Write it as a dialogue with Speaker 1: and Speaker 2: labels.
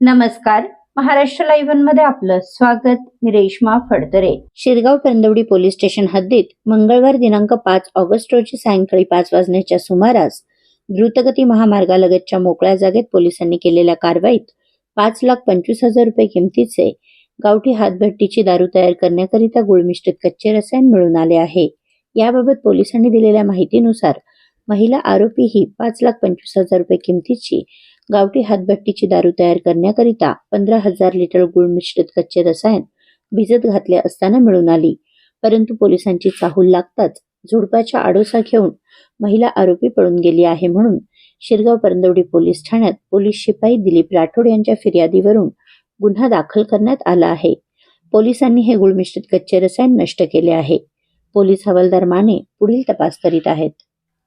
Speaker 1: नमस्कार. महाराष्ट्र लाईव्हमध्ये आपलं स्वागत. मी रेश्मा फडतरे. शिरगाव परंदवडी पोलीस स्टेशन हद्दीत मंगळवार दिनांक पाच ऑगस्ट रोजी सायंकाळी पाच वाजण्याच्या सुमारास द्रुतगती महामार्गालगतच्या मोकळ्या जागेत पोलिसांनी केलेल्या कारवाईत पाच लाख पंचवीस हजार रुपये किमतीचे गावठी हातभट्टीची दारू तयार करण्याकरिता गुळमिष्टित कच्चे रसायन मिळून आले आहे. याबाबत पोलिसांनी दिलेल्या माहितीनुसार महिला आरोपी ही पाच लाख पंचवीस हजार रुपये किमतीची गावठी हातभट्टीची दारू तयार करण्याकरिता पंधरा हजार लिटर गुळ मिश्रित कच्चे रसायन भिजत घातले असताना मिळून आली. परंतु पोलिसांची चाहूल लागताच झुडपाच्या आडोसा घेऊन महिला आरोपी पळून गेली आहे म्हणून शिरगाव परंदवडी पोलीस ठाण्यात पोलीस शिपाई दिलीप राठोड यांच्या फिर्यादीवरून गुन्हा दाखल करण्यात आला आहे. पोलिसांनी हे गुळ मिश्रित कच्चे रसायन नष्ट केले आहे. पोलीस हवालदार माने पुढील तपास करीत आहेत.